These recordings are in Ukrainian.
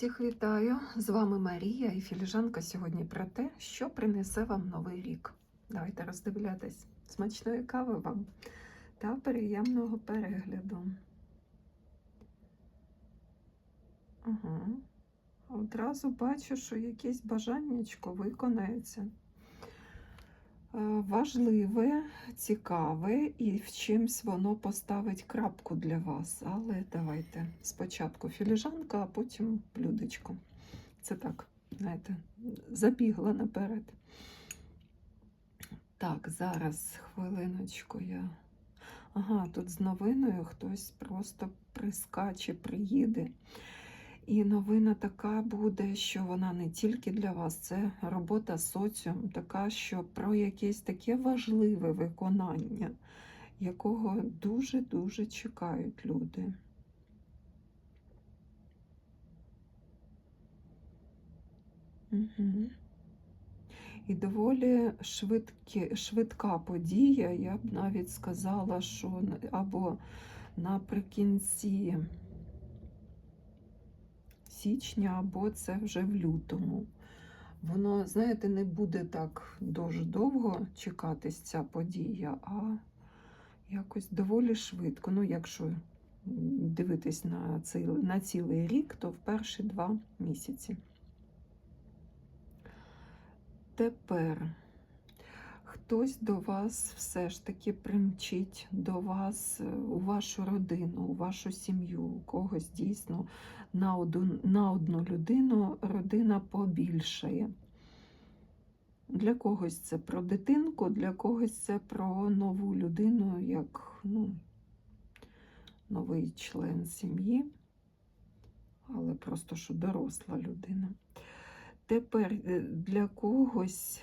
Всіх вітаю! З вами Марія і філіжанка сьогодні про те, що принесе вам новий рік. Давайте роздивлятись. Смачної кави вам та приємного перегляду. Угу. Одразу бачу, що якесь бажаннячко виконається. Е, Важливе, цікаве і в чимсь воно поставить крапку для вас. Але давайте спочатку філіжанка, а потім блюдечко. Це так, знаєте, забігла наперед. Так, зараз хвилиночку я. Ага, тут з новиною хтось просто прискаче, приїде. І новина така буде, що вона не тільки для вас, це робота соціум, така, що про якесь таке важливе виконання, якого дуже-дуже чекають люди. Угу. І доволі швидкі, швидка подія, я б навіть сказала, що або наприкінці січня, або це вже в лютому. Воно, знаєте, не буде так дуже довго чекатись ця подія, а якось доволі швидко. Ну, якщо дивитись на, цей, на цілий рік, то в перші два місяці. Тепер хтось до вас все ж таки примчить до вас е, у вашу родину, у вашу сім'ю, у когось дійсно на одну, на одну людину родина побільшає. Для когось це про дитинку, для когось це про нову людину, як ну, новий член сім'ї, але просто що доросла людина. Тепер е, для когось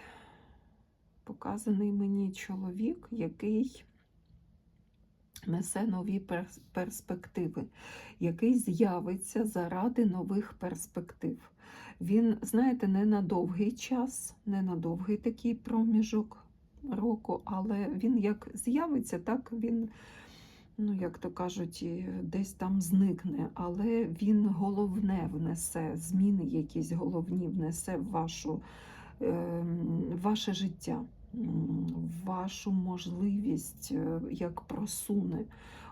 показаний мені чоловік, який несе нові перспективи, який з'явиться заради нових перспектив. Він, знаєте, не на довгий час, не на довгий такий проміжок року, але він як з'явиться, так він, ну, як то кажуть, десь там зникне. Але він головне внесе, зміни якісь головні внесе в вашу, е, ваше життя вашу можливість е, як просуне.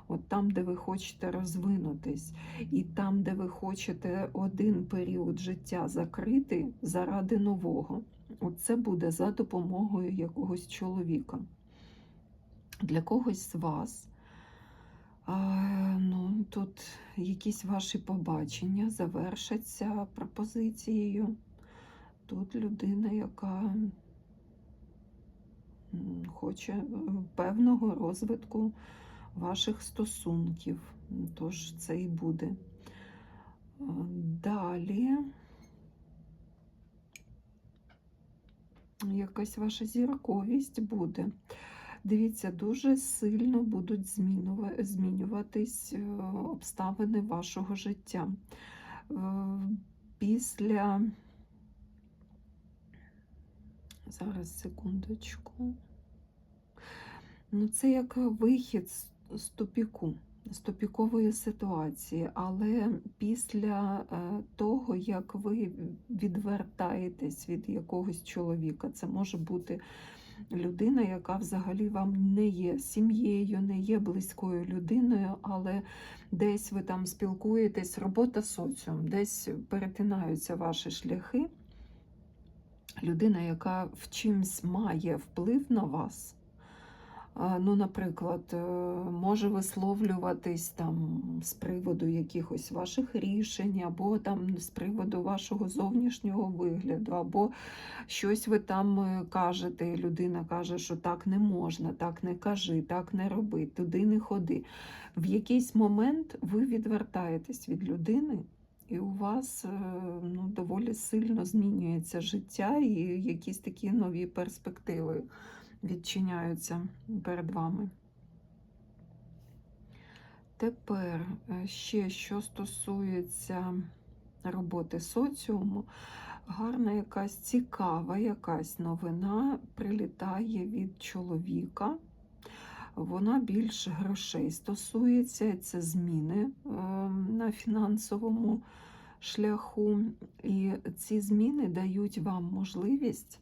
От там, де ви хочете розвинутись, і там, де ви хочете один період життя закрити заради нового. От це буде за допомогою якогось чоловіка. Для когось з вас. А, ну, Тут якісь ваші побачення завершаться пропозицією. Тут людина, яка хоче е, певного розвитку ваших стосунків. Тож це і буде. Е, далі якась ваша зірковість буде. Дивіться, дуже сильно будуть змінюватись е, обставини вашого життя. Після Зараз секундочку. Ну, Це як вихід з тупіку, з тупікової ситуації, але після е, того, як ви відвертаєтесь від якогось чоловіка, це може бути людина, яка взагалі вам не є сім'єю, не є близькою людиною, але десь ви там спілкуєтесь, робота соціум, десь перетинаються ваші шляхи. Людина, яка в чимсь має вплив на вас, ну, наприклад, е, може висловлюватись там з приводу якихось ваших рішень, або там з приводу вашого зовнішнього вигляду, або щось ви там е, кажете, людина каже, що так не можна, так не кажи, так не роби, туди не ходи. В якийсь момент ви відвертаєтесь від людини. І у вас е, ну, доволі сильно змінюється життя, і якісь такі нові перспективи відчиняються перед вами. Тепер е, ще що стосується роботи соціуму, гарна якась цікава якась новина прилітає від чоловіка. Вона більш грошей стосується, це зміни ем, на фінансовому шляху, і ці зміни дають вам можливість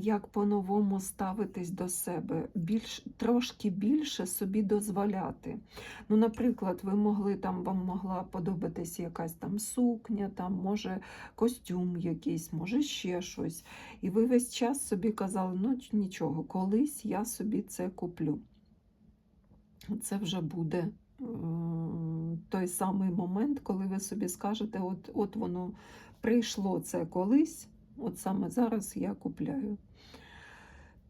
як по-новому ставитись до себе, більш, трошки більше собі дозволяти. Ну, наприклад, ви могли там, вам могла подобатись якась там сукня, там, може, костюм якийсь, може ще щось. І ви весь час собі казали, ну нічого, колись я собі це куплю. Це вже буде е, той самий момент, коли ви собі скажете, от, от воно прийшло це колись, от саме зараз я купляю.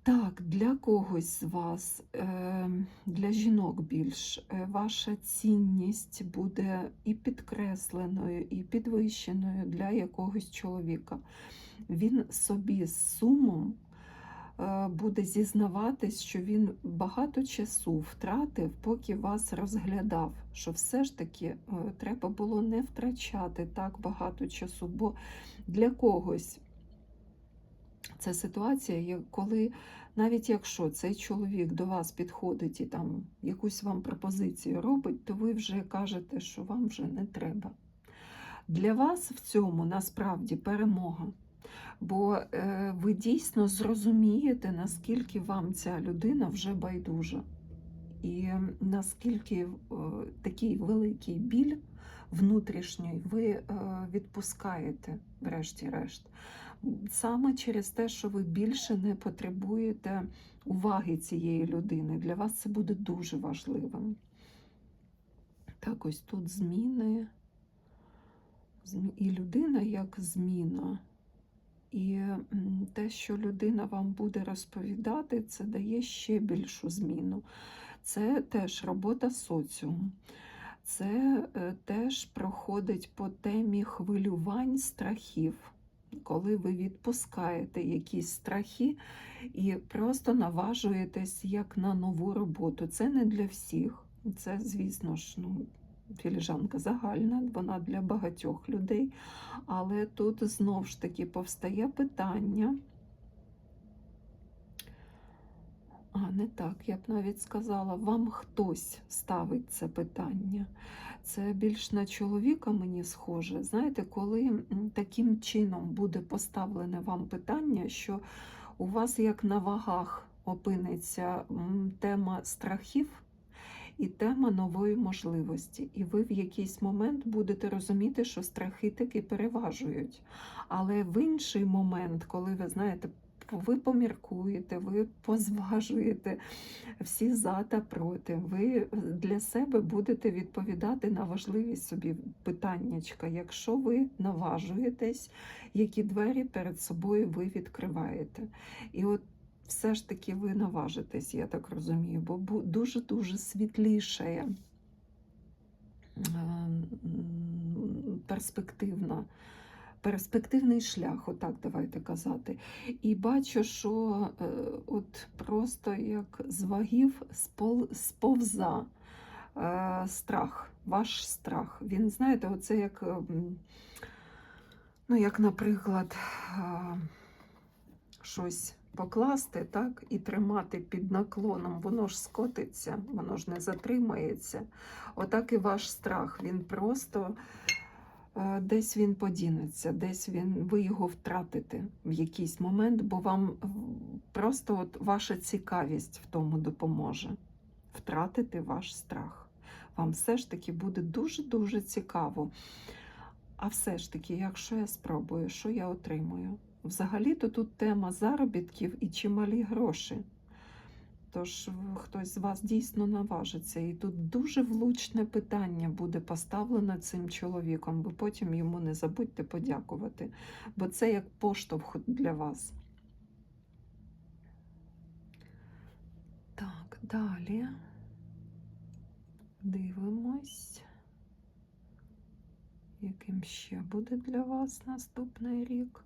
Так, для когось з вас, е, для жінок більш, е, ваша цінність буде і підкресленою, і підвищеною для якогось чоловіка. Він собі з сумом е, буде зізнаватись, що він багато часу втратив, поки вас розглядав. Що все ж таки треба було не втрачати так багато часу, бо для когось це ситуація, коли навіть якщо цей чоловік до вас підходить і там якусь вам пропозицію робить, то ви вже кажете, що вам вже не треба. Для вас в цьому насправді перемога. Бо е, ви дійсно зрозумієте, наскільки вам ця людина вже байдужа, і наскільки е, такий великий біль внутрішній ви е, відпускаєте, врешті-решт. Саме через те, що ви більше не потребуєте уваги цієї людини. Для вас це буде дуже важливим. Так, ось тут зміни. І людина як зміна. І те, що людина вам буде розповідати, це дає ще більшу зміну. Це теж робота соціуму. Це е, теж проходить по темі хвилювань, страхів, коли ви відпускаєте якісь страхи і просто наважуєтесь як на нову роботу. Це не для всіх. Це, звісно ж, ну, філіжанка загальна, вона для багатьох людей. Але тут знову ж таки повстає питання. А, не так, я б навіть сказала, вам хтось ставить це питання. Це більш на чоловіка мені схоже. Знаєте, коли таким чином буде поставлене вам питання, що у вас як на вагах опиниться тема страхів і тема нової можливості. І ви в якийсь момент будете розуміти, що страхи таки переважують. Але в інший момент, коли ви знаєте, ви поміркуєте, ви позважуєте всі за та проти. Ви для себе будете відповідати на важливі собі питаннячка, якщо ви наважуєтесь, які двері перед собою ви відкриваєте. І от все ж таки ви наважитесь, я так розумію, бо дуже-дуже світлішає, ем, перспективна. Перспективний шлях, отак давайте казати. І бачу, що е, от просто як з вагів сповза е, страх, ваш страх. Він, знаєте, оце як, ем, ну, як, наприклад, е, щось покласти, так, і тримати під наклоном, воно ж скотиться, воно ж не затримається. Отак і ваш страх. Він просто десь він подінеться, десь він, ви його втратите в якийсь момент, бо вам просто от ваша цікавість в тому допоможе втратити ваш страх. Вам все ж таки буде дуже-дуже цікаво. А все ж таки, якщо я спробую, що я отримую? Взагалі-то тут тема заробітків і чималі гроші. Тож хтось з вас дійсно наважиться. І тут дуже влучне питання буде поставлено цим чоловіком. Ви потім йому не забудьте подякувати, бо це як поштовх для вас. Так, далі дивимось, яким ще буде для вас наступний рік.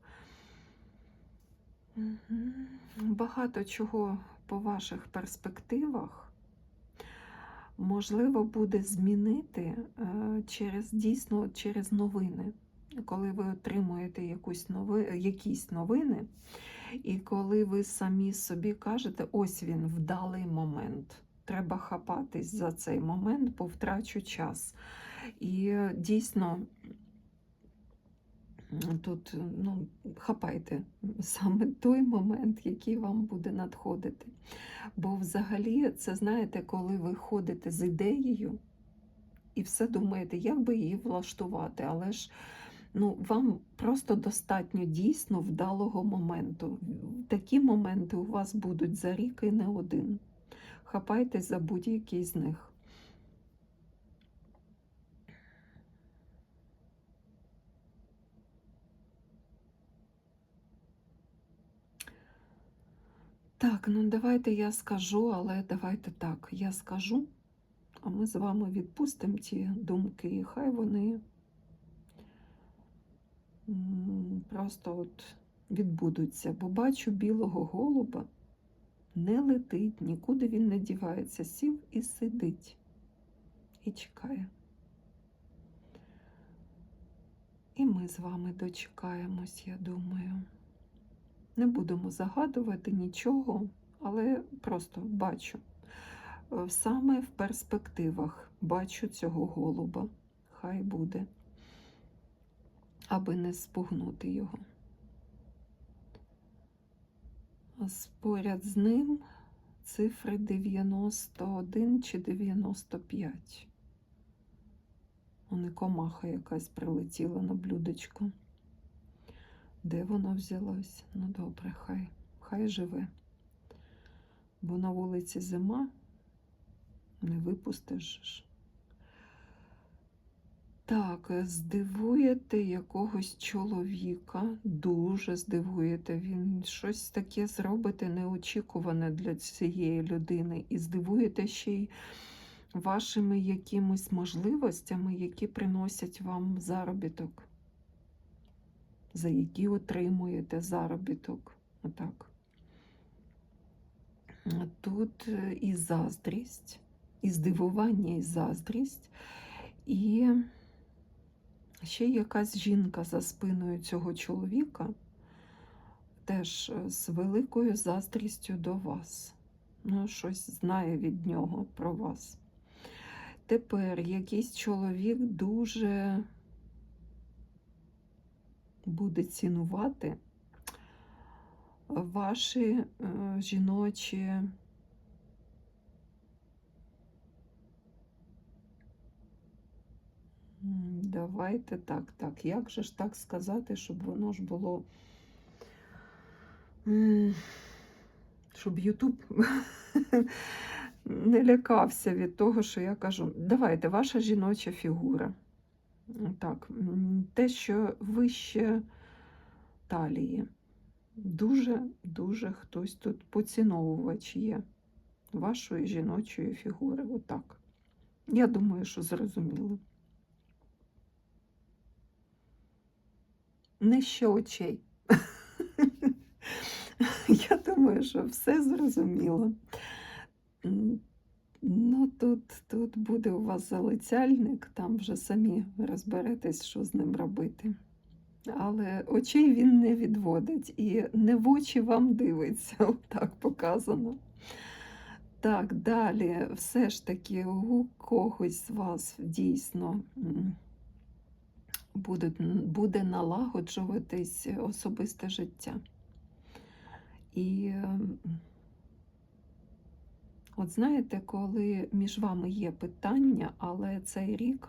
Багато чого по ваших перспективах можливо буде змінити е, через дійсно через новини. Коли ви отримуєте якусь нови, якісь новини, і коли ви самі собі кажете, ось він вдалий момент. Треба хапатись за цей момент, бо втрачу час. І дійсно Тут ну, хапайте саме той момент, який вам буде надходити. Бо взагалі, це знаєте, коли ви ходите з ідеєю і все думаєте, як би її влаштувати, але ж ну, вам просто достатньо дійсно вдалого моменту. Такі моменти у вас будуть за рік і не один. Хапайтесь за будь-який з них. Так, ну давайте я скажу, але давайте так. Я скажу, а ми з вами відпустимо ті думки, і хай вони просто от відбудуться. Бо бачу білого голуба, не летить, нікуди він не дівається, сів і сидить, і чекає. І ми з вами дочекаємось, я думаю. Не будемо загадувати нічого, але просто бачу. Е, Саме в перспективах бачу цього голуба. Хай буде, аби не спугнути його. А Поряд з ним цифри 91 чи 95. Вони комаха якась прилетіла на блюдечко. Де воно взялось? Ну добре, хай, хай живе. Бо на вулиці зима не випустиш. Так, здивуєте якогось чоловіка, дуже здивуєте. Він щось таке зробите неочікуване для цієї людини. І здивуєте ще й вашими якимись можливостями, які приносять вам заробіток за які отримуєте заробіток. Отак. Тут е, і заздрість, і здивування, і заздрість, і ще якась жінка за спиною цього чоловіка, теж е, з великою заздрістю до вас. Ну, щось знає від нього про вас. Тепер якийсь чоловік дуже буде цінувати ваші е, жіночі Давайте так, так. Як же ж так сказати, щоб воно ж було. Щоб Ютуб не лякався від того, що я кажу. Давайте, ваша жіноча фігура. Так, те, що вище талії. Дуже-дуже хтось тут поціновувач є вашої жіночої фігури. Отак. Я думаю, що зрозуміло. Нижче очей. Я думаю, що все зрозуміло. Ну, тут, тут буде у вас залицяльник, там вже самі розберетесь, що з ним робити. Але очей він не відводить і не в очі вам дивиться, так показано. Так, далі, все ж таки, у когось з вас дійсно буде, буде налагоджуватись особисте життя. І От знаєте, коли між вами є питання, але цей рік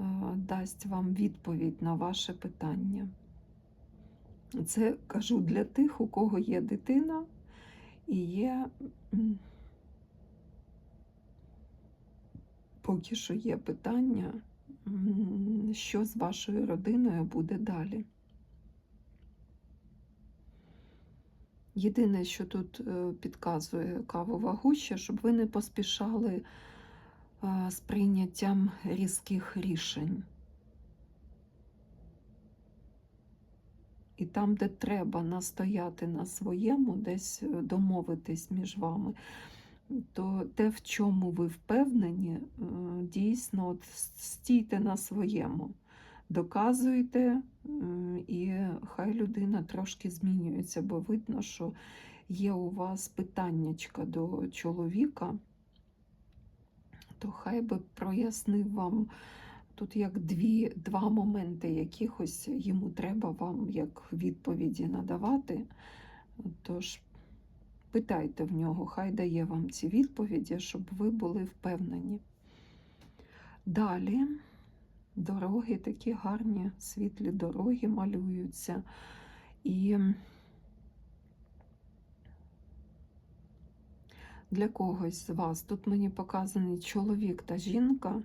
е, дасть вам відповідь на ваше питання. Це кажу для тих, у кого є дитина і є поки що є питання, що з вашою родиною буде далі. Єдине, що тут е, підказує кавова гуща, щоб ви не поспішали е, з прийняттям різких рішень. І там, де треба настояти на своєму, десь е, домовитись між вами, то те, в чому ви впевнені, дійсно от стійте на своєму. Доказуйте, і хай людина трошки змінюється, бо видно, що є у вас питаннячка до чоловіка, то хай би прояснив вам Тут як дві, два моменти якихось йому треба вам як відповіді надавати. Тож питайте в нього, хай дає вам ці відповіді, щоб ви були впевнені. Далі дороги такі гарні, світлі дороги малюються. І для когось з вас тут мені показаний чоловік та жінка,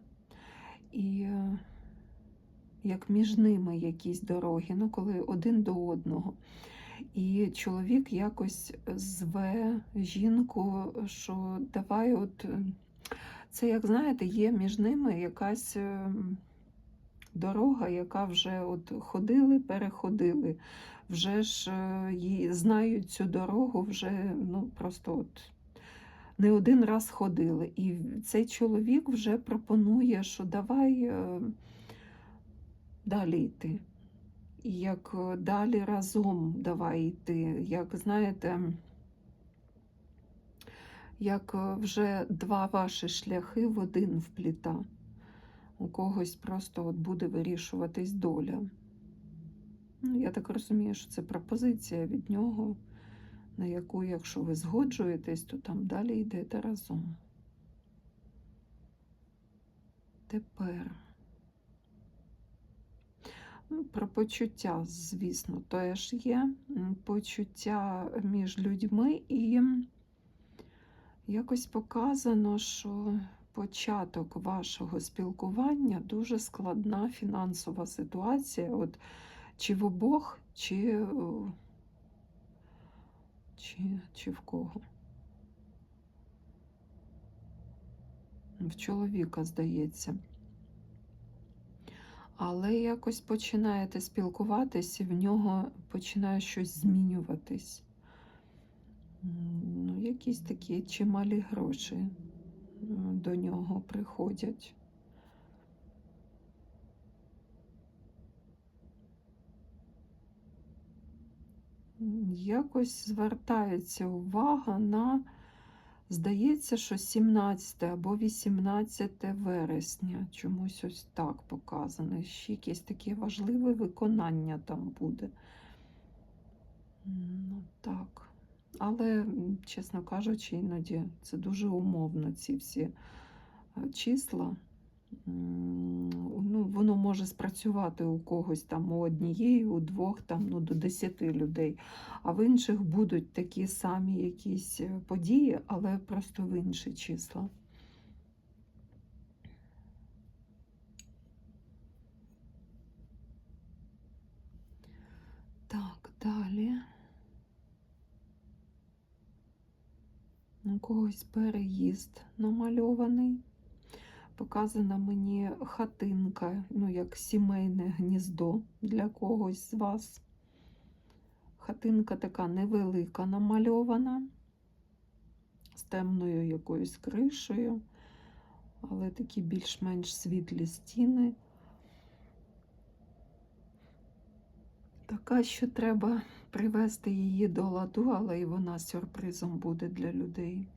і як між ними якісь дороги, ну коли один до одного. І чоловік якось зве жінку, що давай, от це, як знаєте, є між ними якась е, дорога, яка вже от ходили, переходили, вже ж е, її знають цю дорогу, вже ну просто от не один раз ходили. І цей чоловік вже пропонує, що давай е, далі йти. Як е, далі разом давай йти, як знаєте, як е, вже два ваші шляхи в один впліта. У когось просто от буде вирішуватись доля. Ну, я так розумію, що це пропозиція від нього, на яку, якщо ви згоджуєтесь, то там далі йдете разом. Тепер. Ну, Про почуття, звісно, теж є почуття між людьми, і якось показано, що початок вашого спілкування дуже складна фінансова ситуація. От Чи в обох, чи, чи, чи в кого. В чоловіка, здається але якось починаєте спілкуватись, і в нього починає щось змінюватись. Ну, Якісь такі чималі гроші до нього приходять. Якось звертається увага на Здається, що 17 або 18 вересня. Чомусь ось так показано. Ще якесь таке важливе виконання там буде. Ну, так. Але, чесно кажучи, іноді це дуже умовно, ці всі е, числа ну, воно може спрацювати у когось там у однієї, у двох, там, ну, до десяти людей, а в інших будуть такі самі якісь е, події, але просто в інші числа. Так, далі. У когось переїзд намальований показана мені хатинка, ну, як сімейне гніздо для когось з вас. Хатинка така невелика, намальована, з темною якоюсь кришею, але такі більш-менш світлі стіни. Така, що треба привести її до ладу, але і вона сюрпризом буде для людей.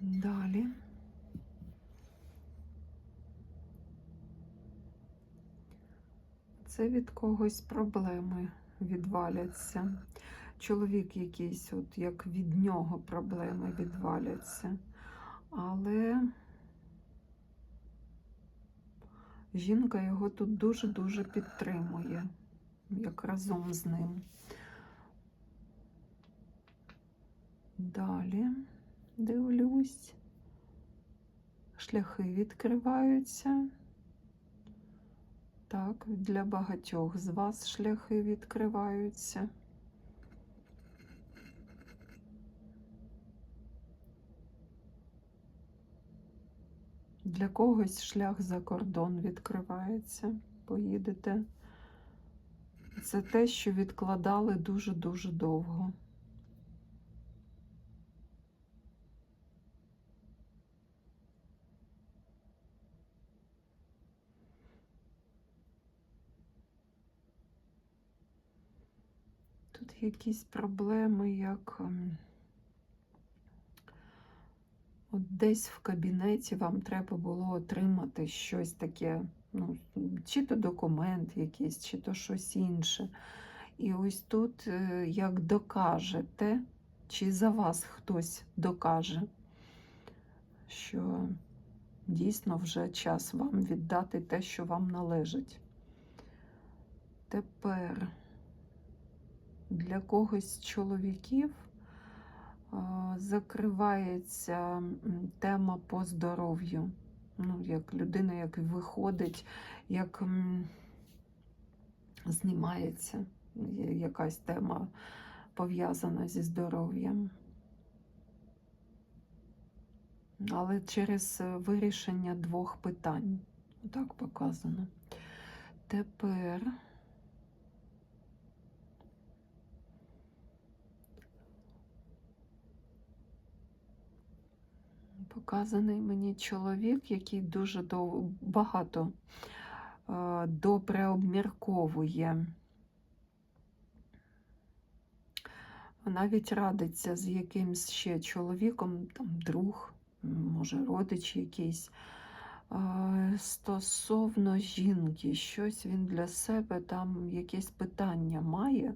Далі. Це від когось проблеми відваляться. Чоловік якийсь, от як від нього проблеми відваляться. Але жінка його тут дуже-дуже підтримує, як разом з ним. Далі дивлюсь, шляхи відкриваються. Так, для багатьох з вас шляхи відкриваються. Для когось шлях за кордон відкривається, поїдете. Це те, що відкладали дуже-дуже довго. Тут якісь проблеми, як ем, От десь в кабінеті вам треба було отримати щось таке, ну, чи то документ якийсь, чи то щось інше. І ось тут е, як докажете, чи за вас хтось докаже, що дійсно вже час вам віддати те, що вам належить. Тепер для когось чоловіків закривається тема по здоров'ю. Ну, як людина, як виходить, як знімається якась тема пов'язана зі здоров'ям. Але через е, вирішення двох питань. Так показано. Тепер показаний мені чоловік, який дуже багато е, добре обмірковує. Навіть радиться з якимсь ще чоловіком, там друг, може родич якийсь. Е, Стосовно жінки, щось він для себе там якесь питання має,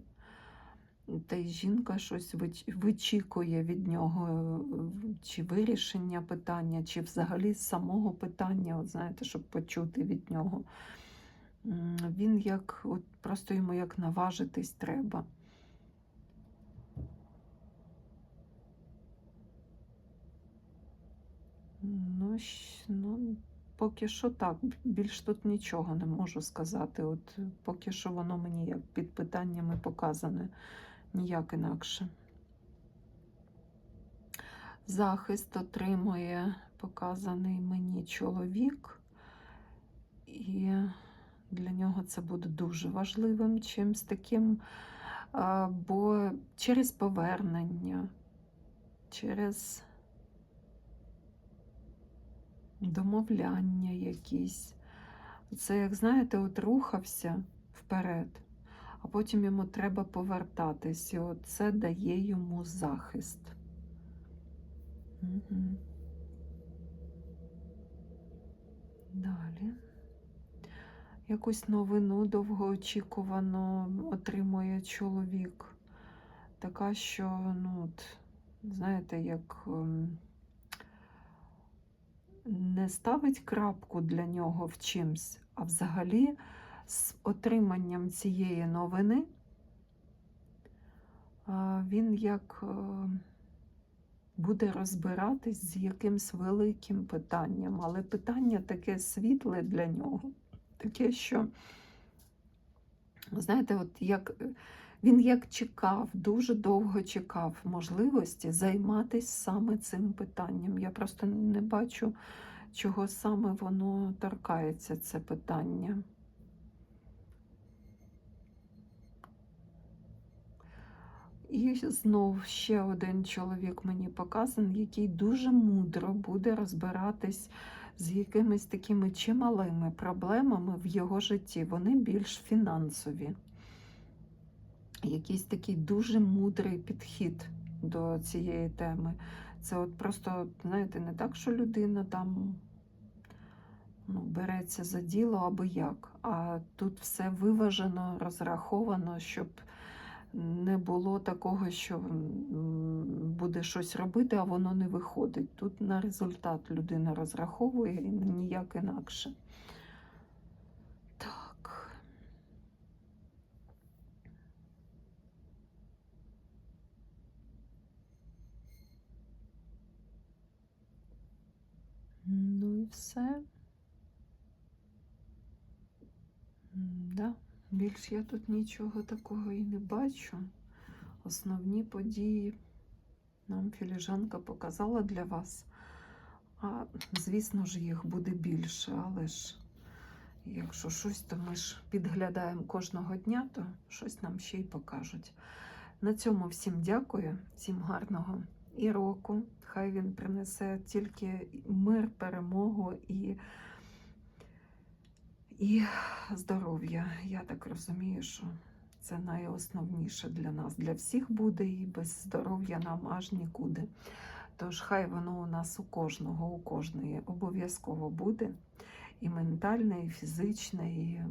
та й жінка щось вичікує від нього, е, чи вирішення питання, чи взагалі самого питання, от знаєте, щоб почути від нього. Він як, от просто йому як наважитись треба. Ну, ну, поки що так. Більш тут нічого не можу сказати. От поки що воно мені як під питаннями показане, ніяк інакше. Захист отримує показаний мені чоловік, і для нього це буде дуже важливим чимсь таким, бо через повернення, через домовляння якісь. Це, як знаєте, от рухався вперед, а потім йому треба повертатись, і от це дає йому захист. Угу. Далі. Якусь новину довгоочікувану отримує чоловік. Така, що, ну, от, знаєте, як ем, не ставить крапку для нього в чимсь, а взагалі з отриманням цієї новини він як е, буде розбиратись з якимсь великим питанням, але питання таке світле для нього, таке, що, знаєте, от як він як чекав, дуже довго чекав можливості займатися саме цим питанням. Я просто не бачу, чого саме воно торкається, це питання. І знов ще один чоловік мені показаний, який дуже мудро буде розбиратись з якимись такими чималими проблемами в його житті. Вони більш фінансові. Якийсь такий дуже мудрий підхід до цієї теми. Це от просто, знаєте, не так, що людина там ну, береться за діло аби як, а тут все виважено, розраховано, щоб не було такого, що буде щось робити, а воно не виходить. Тут на результат людина розраховує і ніяк інакше. Так. Ну і все. Да. Більш я тут нічого такого і не бачу. Основні події нам філіжанка показала для вас. А, звісно ж, їх буде більше, але ж якщо щось, то ми ж підглядаємо кожного дня, то щось нам ще й покажуть. На цьому всім дякую, всім гарного і року. Хай він принесе тільки мир, перемогу і і здоров'я. Я так розумію, що це найосновніше для нас. Для всіх буде, і без здоров'я нам аж нікуди. Тож хай воно у нас у кожного, у кожної обов'язково буде. І ментальне, і фізичне, і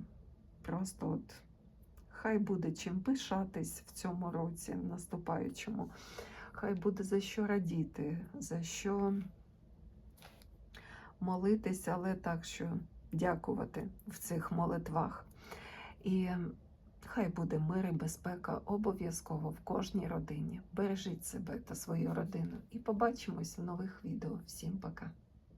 просто от хай буде чим пишатись в цьому році, в наступаючому. Хай буде за що радіти, за що молитись, але так, що дякувати в цих молитвах. І хай буде мир і безпека обов'язково в кожній родині. Бережіть себе та свою родину. І побачимось в нових відео. Всім пока!